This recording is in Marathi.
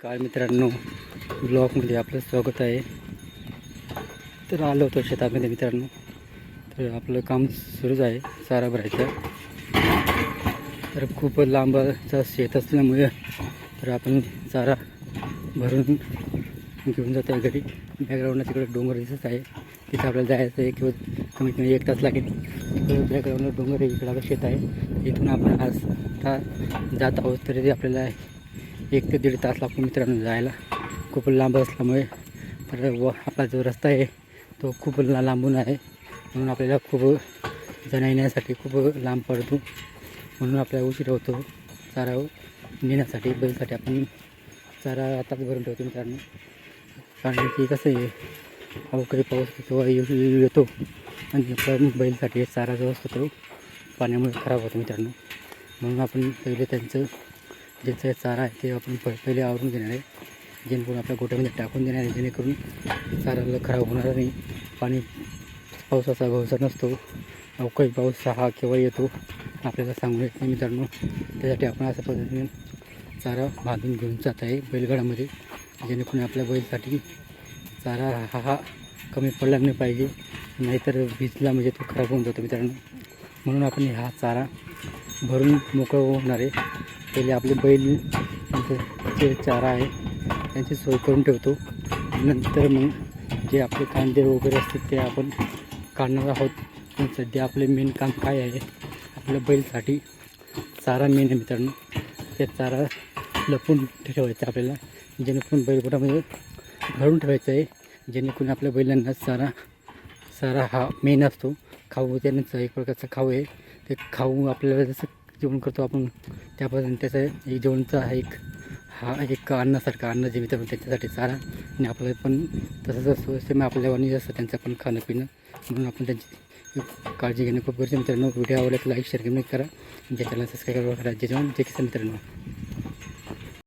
काय मित्रांनो ब्लॉगमध्ये आपलं स्वागत आहे. तर आलो होतो शेतामध्ये मित्रांनो. तर आपलं काम सुरूच आहे चारा भरायचं. तर खूप लांबचा शेत असल्यामुळे तर आपण चारा भरून घेऊन जातो आहे घरी. बॅकग्राऊंडला तिकडे डोंगर दिसत आहे. तिथं आपल्याला जायचं आहे किंवा कमीत कमी एक तास लागेल. तिकडे बॅकग्राऊंडला डोंगर आहे इकडं आपलं शेत आहे. इथून आपण आज आता जात आहोत तरी ते आपल्याला एक ते दीड तास लागतो मित्रांनो जायला. खूप लांब असल्यामुळे. तर व आपला जो रस्ता आहे तो खूप ला लांबून आहे. म्हणून आपल्याला खूप जाण्या येण्यासाठी खूप लांब पडतो. म्हणून आपल्याला उशीर होतो. चारा नेण्यासाठी बैलसाठी आपण चारा आताच भरून ठेवतो मित्रांनो. कारण की कसं आहे अवकाळी पाऊस किंवा येऊ येतो. आणि आपल्या बैलसाठी चारा जो असतो तो पाण्यामुळे खराब होतो मित्रांनो. म्हणून आपण पहिले त्यांचं ज्यांचा चारा आहे ते आपण प- पहिले आवरून घेणार आहे. जेणेकरून आपल्या गोट्यामध्ये टाकून देणार आहे जेणेकरून चाराला खराब होणार नाही. पाणी पावसाचा भरोसा नसतो. अवकाळी पाऊस हा केव्हा येतो. आपल्याला सांगून येत नाही मित्रांनो त्यासाठी आपण अशा पद्धतीने चारा बांधून घेऊन जात आहे बैलगाडामध्ये. जेणेकरून आपल्या बैलसाठी चारा हा हा कमी पडला नाही पाहिजे. नाहीतर भिजला म्हणजे तो खराब होऊन जातो मित्रांनो. म्हणून आपण हा चारा भरून मोकळं होणार आहे. पहिले आपले बैल जे चारा आहे त्यांची सोय करून ठेवतो. नंतर मग जे आपले कांदे वगैरे असतील ते आपण काढणार आहोत. पण सध्या आपले मेन काम काय आहे आपल्या बैलसाठी चारा मेन आहे मित्रांनो. ते चारा लपून ठेवायचं आपल्याला. जेणेकरून बैलपोटामध्ये भरून ठेवायचं आहे. जेणेकरून आपल्या बैलांना चारा चारा हा मेन असतो. खाऊ त्यानंतर एक प्रकारचा खाऊ आहे. ते खाऊ आपल्याला जसं जेवण करतो आपण. त्यापासून त्याचा एक जेवणचा हा एक हा एक अन्नासारखा अन्न जे पण त्यांच्यासाठी चारा. आणि आपल्याला पण तसंच असतो सेम आपल्या वाणी असतं त्यांचं पण खाणं पिणं. म्हणून आपण त्यांची काळजी घेणं खूप गरजेचं मित्रांनो. व्हिडिओ आवडला तर लाईक शेअर कमेंट करा. ज्याच्याला सबस्क्राईब करा ज्याच्यावर जे किसान मित्रांनो.